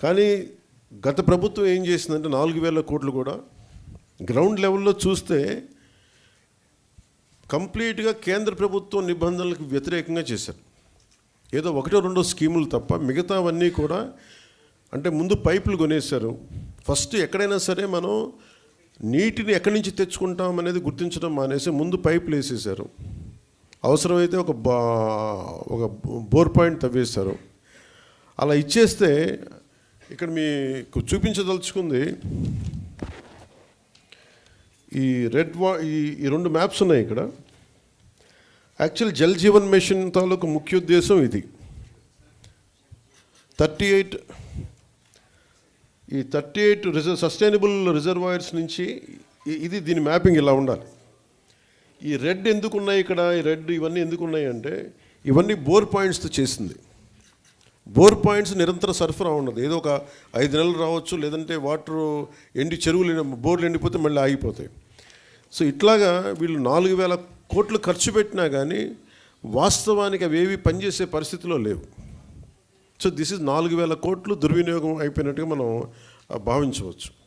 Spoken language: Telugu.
కానీ గత ప్రభుత్వం ఏం చేసిందంటే నాలుగు వేల కోట్లు కూడా గ్రౌండ్ లెవెల్లో చూస్తే కంప్లీట్గా కేంద్ర ప్రభుత్వం నిబంధనలకు వ్యతిరేకంగా చేశారు. ఏదో ఒకటో రెండో స్కీములు తప్ప మిగతావన్నీ కూడా అంటే ముందు పైపులు కొనేశారు. ఫస్ట్ ఎక్కడైనా సరే మనం నీటిని ఎక్కడి నుంచి తెచ్చుకుంటాం అనేది గుర్తించడం మానేసి ముందు పైపులు వేసేసారు అవసరమైతే ఒక బా ఒక బోర్ పాయింట్ తవ్వేశారు. అలా ఇచ్చేస్తే ఇక్కడ మీకు చూపించదలుచుకుంది ఈ రెడ్ వా ఈ రెండు మ్యాప్స్ ఉన్నాయి ఇక్కడ. యాక్చువల్ జల్ జీవన్ మిషన్ తాలూకు ముఖ్య ఉద్దేశం ఇది. థర్టీ ఎయిట్ ఈ thirty eight reserve sustainable reservoirs నుంచి ఇది దీని మ్యాపింగ్ ఇలా ఉండాలి. ఈ రెడ్ ఎందుకు ఉన్నాయి ఇక్కడ? ఈ రెడ్ ఇవన్నీ ఎందుకున్నాయి అంటే ఇవన్నీ బోర్ పాయింట్స్తో చేసింది. బోర్ పాయింట్స్ నిరంతర సరఫరా ఉండదు ఏదో ఒక ఐదు నెలలు రావచ్చు లేదంటే వాటర్ ఎండి చెరువులు బోర్లు ఎండిపోతే మళ్ళీ ఆగిపోతాయి. సో ఇట్లాగా వీళ్ళు నాలుగు వేల కోట్లు ఖర్చు పెట్టినా కానీ వాస్తవానికి అవి ఏవి పనిచేసే పరిస్థితిలో లేవు. సో దిస్ ఇస్ నాలుగు వేల కోట్లు దుర్వినియోగం అయిపోయినట్టుగా మనం భావించవచ్చు.